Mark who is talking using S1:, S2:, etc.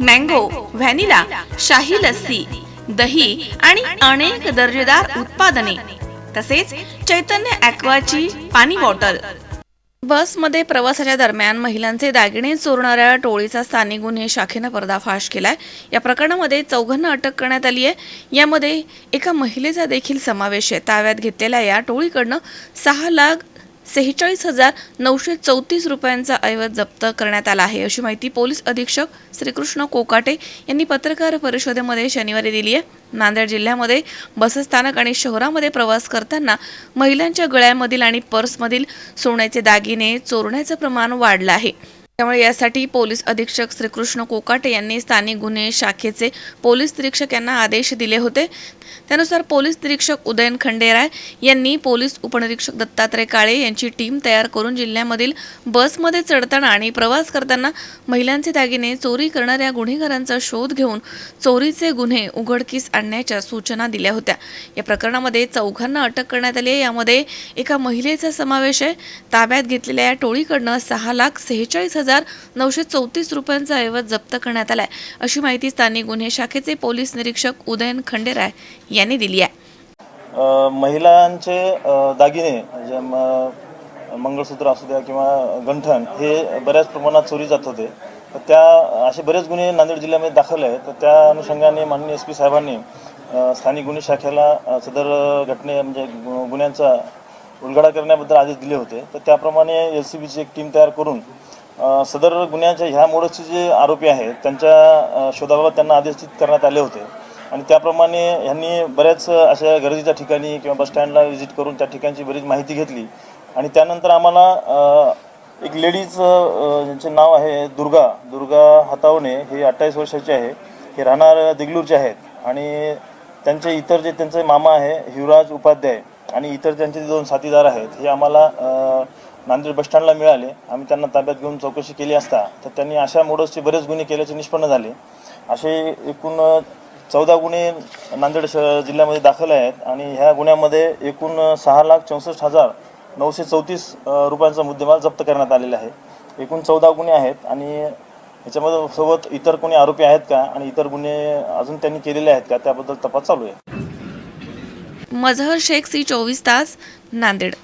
S1: Mango vanilla शाही लस्सी दही आणि अनेक दर्जेदार उत्पादने तसेच चैतन्य ॲक्वाची पाणी बॉटल. बसमध्ये प्रवासाच्या दरम्यान महिलांचे दागिने चोरणाऱ्या टोळीचा स्थानिक गुन्हे शाखेनं पर्दाफाश केलाय. या प्रकरणामध्ये चौघांना अटक करण्यात आली आहे यामध्ये एका महिलेचा देखील समावेश आहे. ताब्यात घेतलेल्या या टोळीकडनं सहा लाख सेहेचाळीस हजार नऊशे चौतीस रुपयांचा ऐवज जप्त करण्यात आला आहे. अशी माहिती पोलीस अधीक्षक श्रीकृष्ण कोकाटे यांनी पत्रकार परिषदेमध्ये शनिवारी दिली आहे. नांदेड जिल्ह्यामध्ये बसस्थानक आणि शहरामध्ये प्रवास करताना महिलांच्या गळ्यामधील आणि पर्समधील सोन्याचे दागिने चोरण्याचं प्रमाण वाढलं आहे. त्यामुळे यासाठी पोलीस अधीक्षक श्रीकृष्ण कोकाटे यांनी स्थानिक गुन्हे शाखेचे पोलीस निरीक्षक यांना आदेश दिले होते. त्यानुसार पोलीस निरीक्षक उदयन खंडेराय यांनी पोलीस उपनिरीक्षक दत्तात्रय काळे यांची टीम तयार करून जिल्ह्यामधील बसमध्ये चढताना आणि प्रवास करताना महिलांचे दागिने चोरी करणाऱ्या गुन्हेगारांचा शोध घेऊन चोरीचे गुन्हे उघडकीस आणण्याच्या सूचना दिल्या होत्या. या प्रकरणामध्ये चौघांना अटक करण्यात आली आहे. यामध्ये एका महिलेचा समावेश आहे. ताब्यात घेतलेल्या या टोळीकडनं सहा लाख सेहेचाळीस हजार नऊशे चौतीस रुपयांचा ऐवज जप्त करण्यात आलाय. अशी माहिती स्थानिक गुन्हे शाखेचे पोलीस निरीक्षक उदयन खंडेराय यांनी दिली आहे.
S2: महिलांचे दागिने मंगळसूत्र असू द्या किंवा गंठण हे बऱ्याच प्रमाणात चोरी जात होते. तर त्या असे बरेच गुन्हे नांदेड जिल्ह्यामध्ये दाखल आहेत. तर त्या अनुषंगाने माननीय एस पी साहेबांनी स्थानिक गुन्हे शाखेला सदर घटने म्हणजे गुन्ह्यांचा उलगडा करण्याबद्दल आदेश दिले होते. तर त्याप्रमाणे एल सी बीची एक टीम तयार करून सदर गुन्ह्याच्या ह्या मोडचे जे आरोपी आहेत त्यांच्या शोधाबाबत त्यांना आदेशित करण्यात आले होते. आणि त्याप्रमाणे ह्यांनी बऱ्याच अशा गर्दीच्या ठिकाणी किंवा बसस्टँडला व्हिजिट करून त्या ठिकाणची बरीच माहिती घेतली. आणि त्यानंतर आम्हाला एक लेडीज ज्यांचे नाव आहे दुर्गा दुर्गा हातावणे हे अठ्ठावीस वर्षाचे आहे. हे राहणार दिगलूरचे आहेत. आणि त्यांचे इतर जे त्यांचे मामा आहे हिवराज उपाध्याय आणि इतर त्यांचे जे दोन साथीदार आहेत हे आम्हाला नांदेड बसस्टँडला मिळाले. आम्ही त्यांना ताब्यात घेऊन चौकशी केली असता तर त्यांनी अशा मोडसचे बरेच गुन्हे केल्याचे निष्पन्न झाले. असे एकूण चौदा गुन्हे नांदेड श जिल्ह्यामध्ये दाखल आहेत आणि ह्या गुन्ह्यामध्ये एकूण सहा लाख चौसष्ट हजार नऊशे चौतीस रुपयांचा मुद्देमाल जप्त करण्यात आलेला आहे. एकूण चौदा गुन्हे आहेत आणि ह्याच्यामध्ये सोबत इतर कोणी आरोपी आहेत का आणि इतर गुन्हे अजून त्यांनी केलेले आहेत का त्याबद्दल तपास चालू आहे.
S1: मजहर शेख सी चोवीस तास नांदेड.